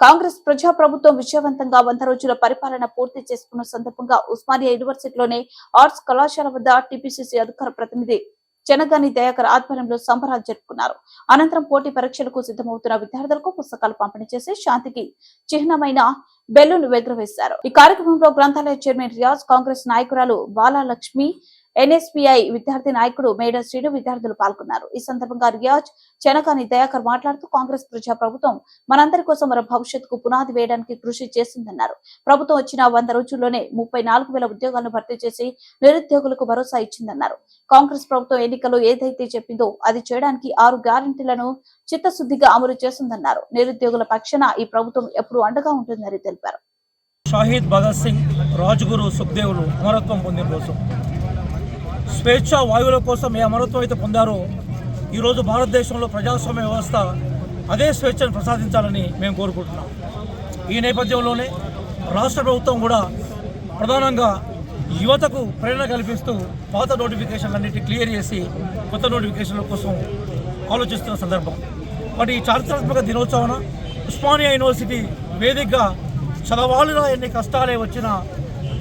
కాంగ్రెస్ ప్రజా ప్రభుత్వం విజయవంతంగా వంద రోజుల పరిపాలన పూర్తి చేసుకున్న సందర్భంగా ఉస్మానియా యూనివర్సిటీలోని ఆర్ట్స్ కళాశాల వద్ద టిపిసిసి అధికార ప్రతినిధి చెనగాని దయాకర్ ఆధ్వర్యంలో సంబరాలు జరుపుకున్నారు. అనంతరం పోటీ పరీక్షలకు సిద్ధమవుతున్న విద్యార్థులకు పుస్తకాలు పంపిణీ చేసి శాంతికి చిహ్నమైన బెలూన్ ఎగురవేశారు. ఈ కార్యక్రమంలో గ్రంథాలయ చైర్మన్ రియాజ్ కాంగ్రెస్ నాయకురాలు బాలాలక్ష్మి ఎన్ఎస్పీఐ విద్యార్థి నాయకుడు మేడ శ్రీను విద్యార్థులు పాల్గొన్నారు. ఈ సందర్భంగా రియాజ్ చెనకాని దయాకర్ మాట్లాడుతూ కాంగ్రెస్ ప్రజా ప్రభుత్వం మనందరి కోసం మన భవిష్యత్తుకు పునాది వేయడానికి కృషి చేసిందన్నారు ప్రభుత్వం వచ్చిన వంద రోజుల్లోనే ముప్పై నాలుగు వేల ఉద్యోగాలను భర్తీ చేసి నిరుద్యోగులకు భరోసా ఇచ్చిందన్నారు. కాంగ్రెస్ ప్రభుత్వం ఎన్నికల్లో ఏదైతే చెప్పిందో అది చేయడానికి ఆరు గ్యారంటీలను చిత్తశుద్ధిగా అమలు చేస్తుందన్నారు. నిరుద్యోగుల పక్షాన ఈ ప్రభుత్వం ఎప్పుడు అండగా ఉంటుందని తెలిపారు. షాహీద్ భగత్ సింగ్ రాజ్గురు సుఖ్దేవులు అమరత్వం పొందిన రోజు. స్వేచ్ఛ వాయువుల కోసం ఏ అమరత్వం అయితే పొందారో ఈరోజు భారతదేశంలో ప్రజాస్వామ్య వ్యవస్థ అదే స్వేచ్ఛను ప్రసాదించాలని మేము కోరుకుంటున్నాం. ఈ నేపథ్యంలోనే రాష్ట్ర ప్రభుత్వం కూడా ప్రధానంగా యువతకు ప్రేరణ కల్పిస్తూ పాత నోటిఫికేషన్లన్నిటి క్లియర్ చేసి కొత్త నోటిఫికేషన్ల కోసం ఆలోచిస్తున్న సందర్భం. మరి ఈ చారిత్రాత్మక దినోత్సవన ఉస్మానియా యూనివర్సిటీ వేదికగా చదవాలిరా ఎన్ని కష్టాలే వచ్చినా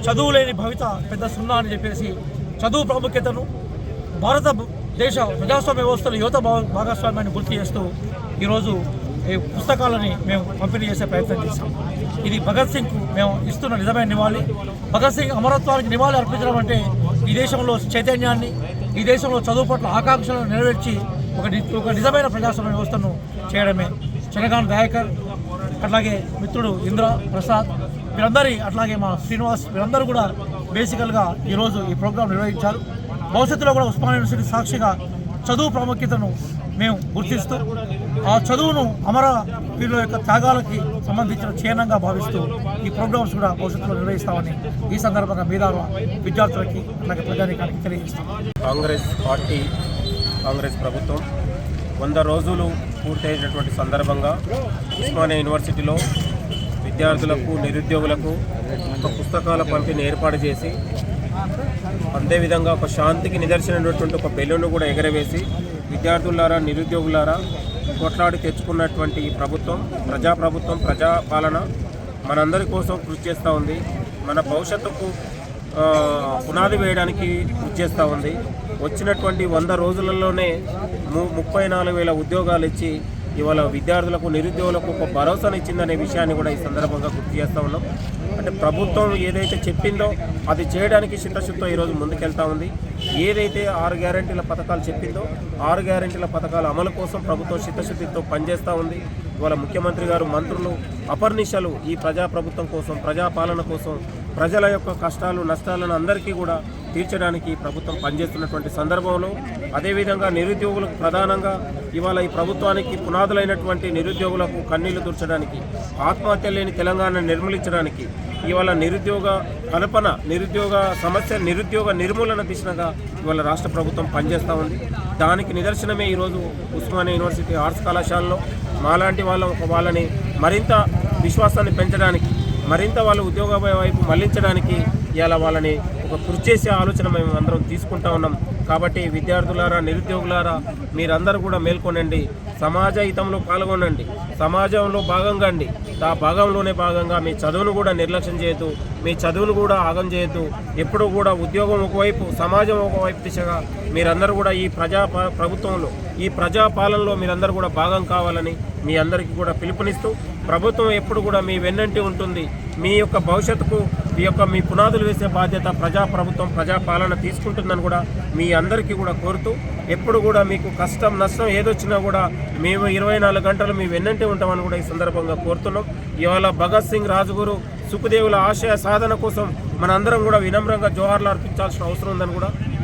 చదువు లేని భవిత పెద్ద సున్నా అని చెప్పేసి చదువు ప్రాముఖ్యతను భారత దేశ ప్రజాస్వామ్య వ్యవస్థలో యువత భాగ- భాగస్వామ్యాన్ని గుర్తు చేస్తూ ఈరోజు ఈ పుస్తకాలని మేము పంపిణీ చేసే ప్రయత్నం చేశాం. ఇది భగత్ సింగ్కు మేము ఇస్తున్న నిజమైన నివాళి. భగత్ సింగ్ అమరత్వానికి నివాళి అర్పించడం అంటే ఈ దేశంలో చైతన్యాన్ని ఈ దేశంలో చదువు పట్ల ఆకాంక్షలను నెరవేర్చి ఒక ఒక నిజమైన ప్రజాస్వామ్య వ్యవస్థను చేయడమే. చనగాన్ దాయకర్ అట్లాగే మిత్రుడు ఇంద్ర ప్రసాద్ వీరందరి అట్లాగే మా శ్రీనివాస్ వీరందరూ కూడా బేసికల్గా ఈరోజు ఈ ప్రోగ్రాం నిర్వహించారు. భవిష్యత్తులో కూడా ఉస్మానియా యూనివర్సిటీ సాక్షిగా చదువు ప్రాముఖ్యతను మేము గుర్తిస్తూ ఆ చదువును అమర వీళ్ళ యొక్క త్యాగాలకి సంబంధించిన చిహ్నంగా భావిస్తూ ఈ ప్రోగ్రామ్స్ కూడా భవిష్యత్తులో నిర్వహిస్తామని ఈ సందర్భంగా మీదారు విద్యార్థులకి అలాగే ప్రజానికానికి తెలియజేస్తాం. కాంగ్రెస్ పార్టీ కాంగ్రెస్ ప్రభుత్వం వంద రోజులు పూర్తయినటువంటి సందర్భంగా ఉస్మానియా యూనివర్సిటీలో విద్యార్థులకు నిరుద్యోగులకు ఒక పుస్తకాల పంపిణీ ఏర్పాటు చేసి అదేవిధంగా ఒక శాంతికి నిదర్శనమైనటువంటి ఒక బెలూన్ను కూడా ఎగరవేసి విద్యార్థులారా నిరుద్యోగులారా కొట్లాడి తెచ్చుకున్నటువంటి ఈ ప్రభుత్వం ప్రజాప్రభుత్వం ప్రజాపాలన మనందరి కోసం కృషి చేస్తూ ఉంది. మన భవిష్యత్తుకు పునాది వేయడానికి కృషి చేస్తూ ఉంది. వచ్చినటువంటి వంద రోజులలోనే ము ముప్పై నాలుగు వేల ఉద్యోగాలు ఇచ్చి ఇవాళ విద్యార్థులకు నిరుద్యోగులకు ఒక భరోసాను ఇచ్చిందనే విషయాన్ని కూడా ఈ సందర్భంగా గుర్తు చేస్తూ ఉన్నాం. అంటే ప్రభుత్వం ఏదైతే చెప్పిందో అది చేయడానికి చిత్తశుద్ధితో ఈరోజు ముందుకెళ్తా ఉంది. ఏదైతే ఆరు గ్యారంటీల పథకాలు చెప్పిందో ఆరు గ్యారంటీల పథకాల అమలు కోసం ప్రభుత్వం చిత్తశుద్ధితో పనిచేస్తూ ఉంది. ఇవాళ ముఖ్యమంత్రి గారు మంత్రులు అపర్నిశలు ఈ ప్రజాప్రభుత్వం కోసం ప్రజాపాలన కోసం ప్రజల యొక్క కష్టాలు నష్టాలను అందరికీ కూడా తీర్చడానికి ప్రభుత్వం పనిచేస్తున్నటువంటి సందర్భంలో అదేవిధంగా నిరుద్యోగులకు ప్రధానంగా ఇవాళ ఈ ప్రభుత్వానికి పునాదులైనటువంటి నిరుద్యోగులకు కన్నీళ్ళు తుర్చడానికి ఆత్మహత్య లేని తెలంగాణ నిర్మూలించడానికి ఇవాళ నిరుద్యోగ కల్పన నిరుద్యోగ సమస్య నిరుద్యోగ నిర్మూలన దిశగా ఇవాళ రాష్ట్ర ప్రభుత్వం పనిచేస్తూ ఉంది. దానికి నిదర్శనమే ఈరోజు ఉస్మానియా యూనివర్సిటీ ఆర్ట్స్ కళాశాలలో. మాలాంటి వాళ్ళ వాళ్ళని మరింత విశ్వాసాన్ని పెంచడానికి మరింత వాళ్ళు ఉద్యోగ వైపు మళ్ళించడానికి ఇవాళ వాళ్ళని ఒక కృషి చేసే ఆలోచన మేము అందరం తీసుకుంటా ఉన్నాం. కాబట్టి విద్యార్థులారా నిరుద్యోగులారా మీరందరూ కూడా మేల్కొనండి. సమాజ హితంలో పాల్గొనండి. సమాజంలో భాగంగా అండి. ఆ భాగంలోనే భాగంగా మీ చదువును కూడా నిర్లక్ష్యం చేయొద్దు. మీ చదువును కూడా ఆగం చేయొద్దు. ఎప్పుడూ కూడా ఉద్యోగం ఒకవైపు సమాజం ఒకవైపు దిశగా మీరందరూ కూడా ఈ ప్రజా ప్రభుత్వంలో ఈ ప్రజాపాలనలో మీరందరూ కూడా భాగం కావాలని మీ అందరికీ కూడా పిలుపునిస్తూ ప్రభుత్వం ఎప్పుడు కూడా మీ వెన్నంటి ఉంటుంది. మీ యొక్క భవిష్యత్తుకు ఈ యొక్క మీ పునాదులు వేసే బాధ్యత ప్రజా ప్రభుత్వం ప్రజాపాలన తీసుకుంటుందని కూడా మీ అందరికీ కూడా కోరుతూ ఎప్పుడు కూడా మీకు కష్టం నష్టం ఏదొచ్చినా కూడా మేము ఇరవై నాలుగు గంటలు మీ వెన్నంటే ఉంటామని కూడా ఈ సందర్భంగా కోరుతున్నాం. ఇవాళ భగత్ సింగ్ రాజుగురు సుఖదేవుల ఆశయ సాధన కోసం మనందరం కూడా వినమ్రంగా జోహార్లు అర్పించాల్సిన అవసరం ఉందని కూడా